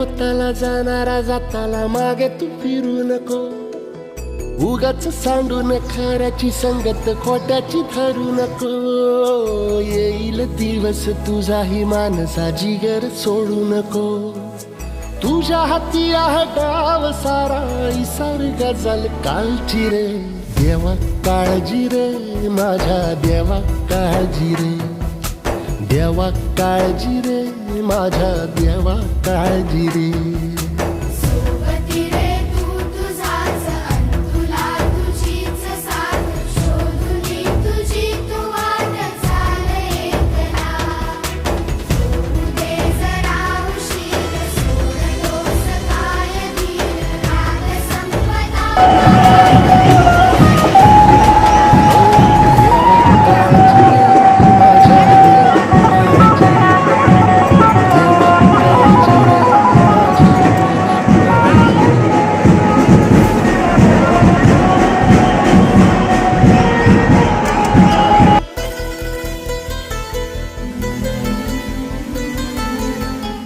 स्वतःला जाणारा जाताला मागे तू फिरू नको. उगाच सांडून खऱ्याची संगत खोट्याची ठरू नको. येईल दिवस तुझाही मानसा जिगर सोडू नको. तुझ्या हाती आहे डाव सारा इसार गजल कालची रे. देवा काळजी रे माझ्या देवा काळजी रे. देवा काळजी रे. माझ्या देवा काळजी रे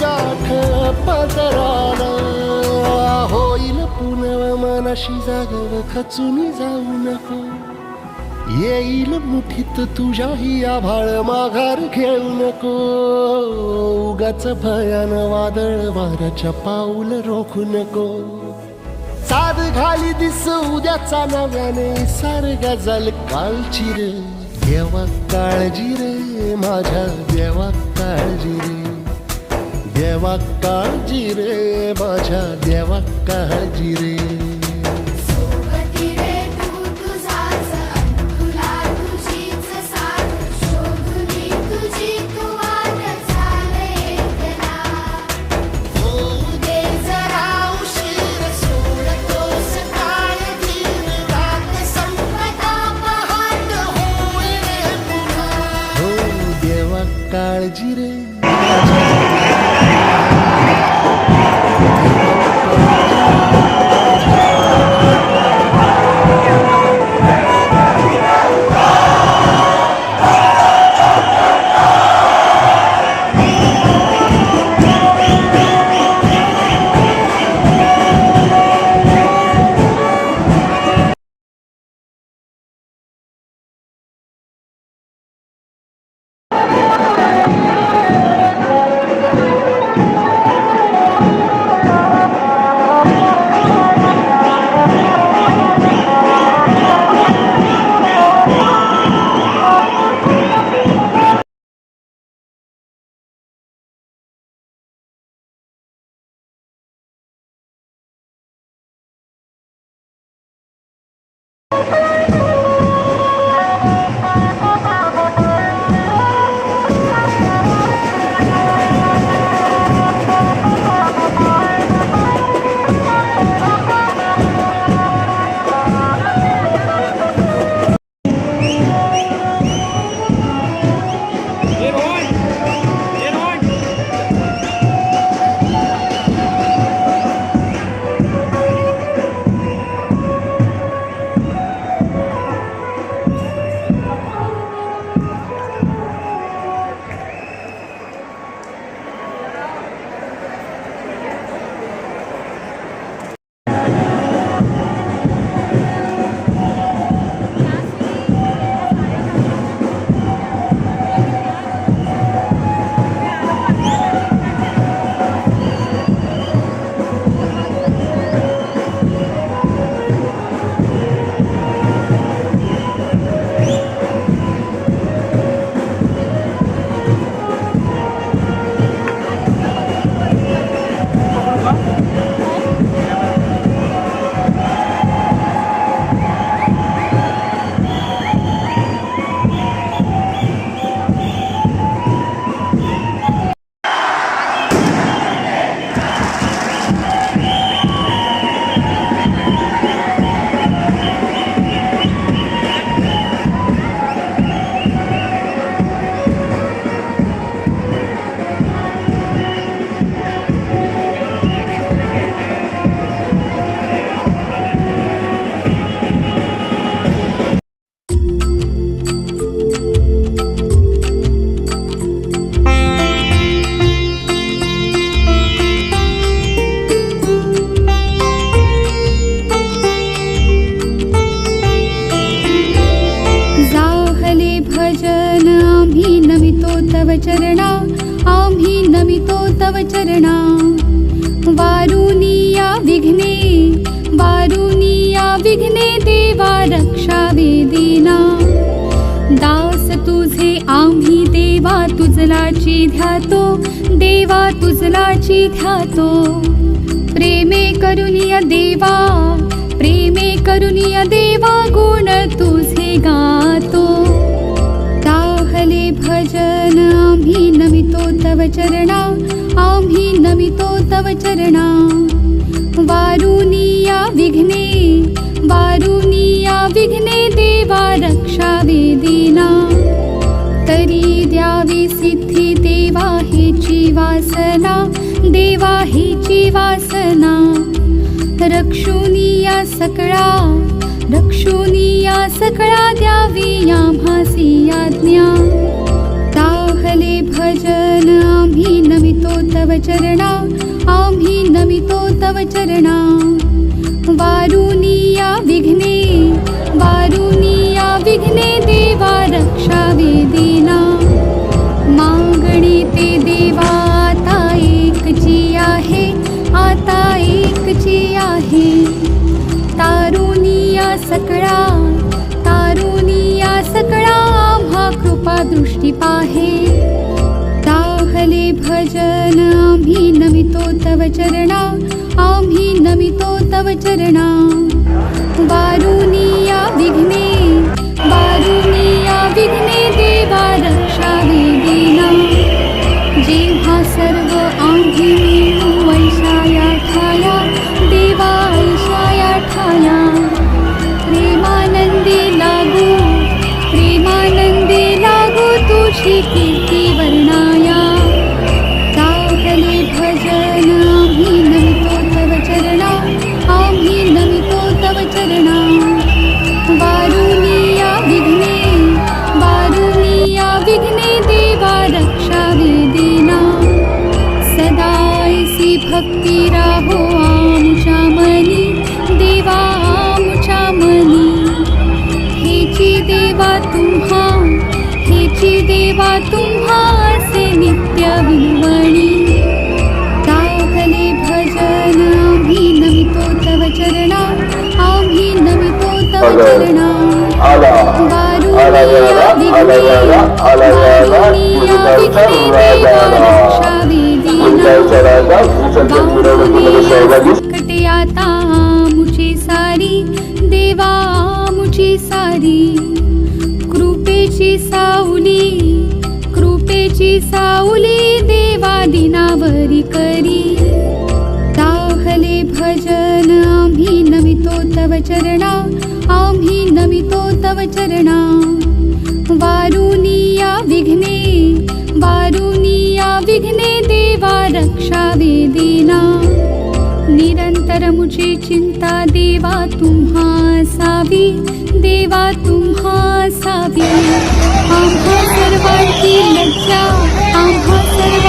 गाठ पदराला होईल पुनव मनाशी जागव खचून जाऊ नको. येईल मुठीत तुझ्याही आभाळ माघार घेऊ नको. उगाच भयान वादळ वाऱ्याच्या पाऊल रोखू नको. साध घाली दिस उद्याचा नव्याने सार गजल कालची रे. देवा काळजी रे माझ्या देवा काळजी रे. देवा काळजी रे माझ्या देवा काळजी रे. सोबती रे. चरणा आम्ही नमितो तव चरणा. वारुनिया विघ्ने वारुनिया विघ्ने देवा रक्षा वेदिना. दास तुझे आम्ही देवा तुझलाची ध्यातो देवा तुझलाची ध्यातो. प्रेमे करुनिय देवा प्रेमे करुनिय देवा गुण तुझे गातो. तव चरणा आम्ही नमितो तव चरणा. वारुनिया विघ्ने वारुनिया विघ्ने देवा रक्षा वेदिना. तरी द्यावी सिद्धी देवा हेची वासना देवा हेची वासना रक्षुनिया सकळा रक्षुनिया सकळा द्यावी आम्हासी आज्ञा ताहले भजन आम्ही नमितो तव चरणा आम्ही नमितो तव चरणा. वारुनिया विघ्ने वारुनिया विघ्ने देवा रक्षा वेदिना मागणे ते देवा आता एकची आहे आता एकची आहे. तारुनिया सकळा दृष्टी पाहे ताहले भजन आम्ही नमितो तव चरणा। आम्ही नमितो तव चरणा। वारुनी कीर्ती वर्णाया वारुनिया मुझे कटे सारी देवा मुझे सारी कृपेची सावली कृपेची सावली देवा दिनावरी करी ताहले भजन आम्ही नमितो तव चरणा आम्ही नमितो तव चरणा. वारुनिया विघ्ने वारुनिया विघ्ने देवा रक्षा वेदिना। निरंतर मुझे चिंता देवा तुम्हा सावी देवा तुम्हा सावी। आम्हा सर्वांची लज्जा आम्हा सर्व